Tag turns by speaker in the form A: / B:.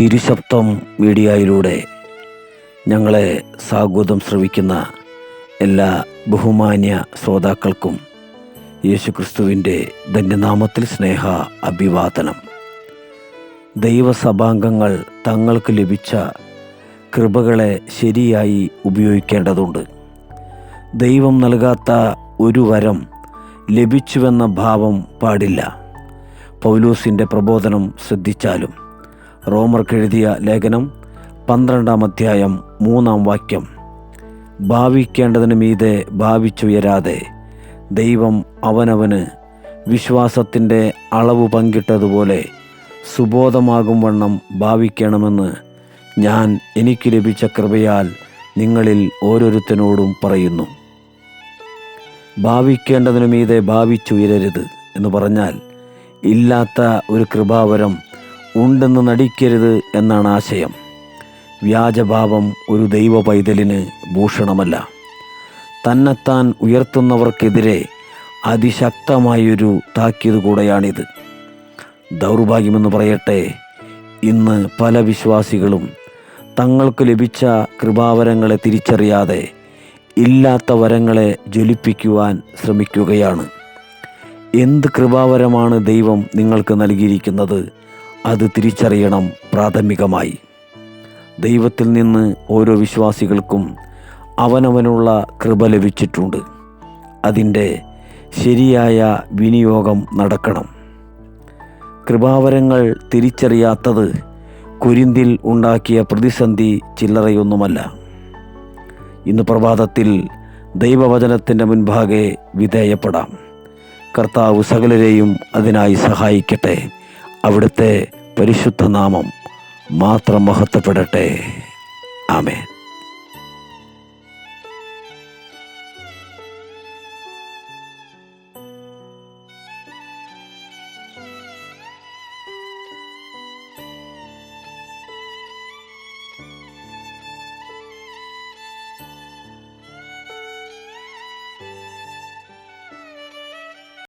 A: തിരുശബ്ദം മീഡിയയിലൂടെ ഞങ്ങളെ സ്വാഗതം ശ്രവിക്കുന്ന എല്ലാ ബഹുമാന്യ ശ്രോതാക്കൾക്കും യേശുക്രിസ്തുവിന്റെ ധന്യനാമത്തിൽ സ്നേഹ അഭിവാദനം. ദൈവസഭാംഗങ്ങൾ തങ്ങൾക്ക് ലഭിച്ച കൃപകളെ ശരിയായി ഉപയോഗിക്കേണ്ടതുണ്ട്. ദൈവം നൽകാത്ത ഒരു വരം ലഭിച്ചുവെന്ന ഭാവം പാടില്ല. പൗലൂസിന്റെ പ്രബോധനം ശ്രദ്ധിച്ചാലും റോമർക്കെഴുതിയ ലേഖനം പന്ത്രണ്ടാം അധ്യായം മൂന്നാം വാക്യം. ഭാവിക്കേണ്ടതിന് മീതെ ഭാവിച്ചുയരാതെ ദൈവം അവനവന് വിശ്വാസത്തിന്റെ അളവ് പങ്കിട്ടതുപോലെ സുബോധമാകും വണ്ണം ഭാവിക്കണമെന്ന് ഞാൻ എനിക്ക് ലഭിച്ച കൃപയാൽ നിങ്ങളിൽ ഓരോരുത്തരോടും പറയുന്നു. ഭാവിക്കേണ്ടതിനു മീതെ ഭാവിച്ചുയരരുത് എന്ന് പറഞ്ഞാൽ ഇല്ലാത്ത ഒരു കൃപാവരം ഉണ്ടെന്ന് നടിക്കരുത് എന്നാണ് ആശയം. വ്യാജഭാവം ഒരു ദൈവ പൈതലിന് ഭൂഷണമല്ല. തന്നെത്താൻ ഉയർത്തുന്നവർക്കെതിരെ അതിശക്തമായൊരു താക്കീത് കൂടെയാണിത്. ദൗർഭാഗ്യമെന്ന് പറയട്ടെ ഇന്ന് പല വിശ്വാസികളും തങ്ങൾക്ക് ലഭിച്ച കൃപാവരങ്ങളെ തിരിച്ചറിയാതെ ഇല്ലാത്ത വരങ്ങളെ ജ്വലിപ്പിക്കുവാൻ ശ്രമിക്കുകയാണ്. എന്ത് കൃപാവരമാണ് ദൈവം നിങ്ങൾക്ക് നൽകിയിരിക്കുന്നത്? അത് തിരിച്ചറിയണം പ്രാഥമികമായി. ദൈവത്തിൽ നിന്ന് ഓരോ വിശ്വാസികൾക്കും അവനവനുള്ള കൃപ ലഭിച്ചിട്ടുണ്ട്. അതിന്റെ ശരിയായ വിനിയോഗം നടക്കണം. കൃപാവരങ്ങൾ തിരിച്ചറിയാത്തത് കുരിന്തിൽ ഉണ്ടാക്കിയ പ്രതിസന്ധി ചില്ലറയൊന്നുമല്ല. ഇന്ന് പ്രഭാതത്തിൽ ദൈവവചനത്തിന്റെ മുൻപാകെ വിധേയപ്പെടാം. കർത്താവ് സകലരെയും അതിനായി സഹായിക്കട്ടെ. അവിടുത്തെ പരിശുദ്ധ നാമം മാത്രം മഹത്വപ്പെടട്ടെ. ആമേൻ.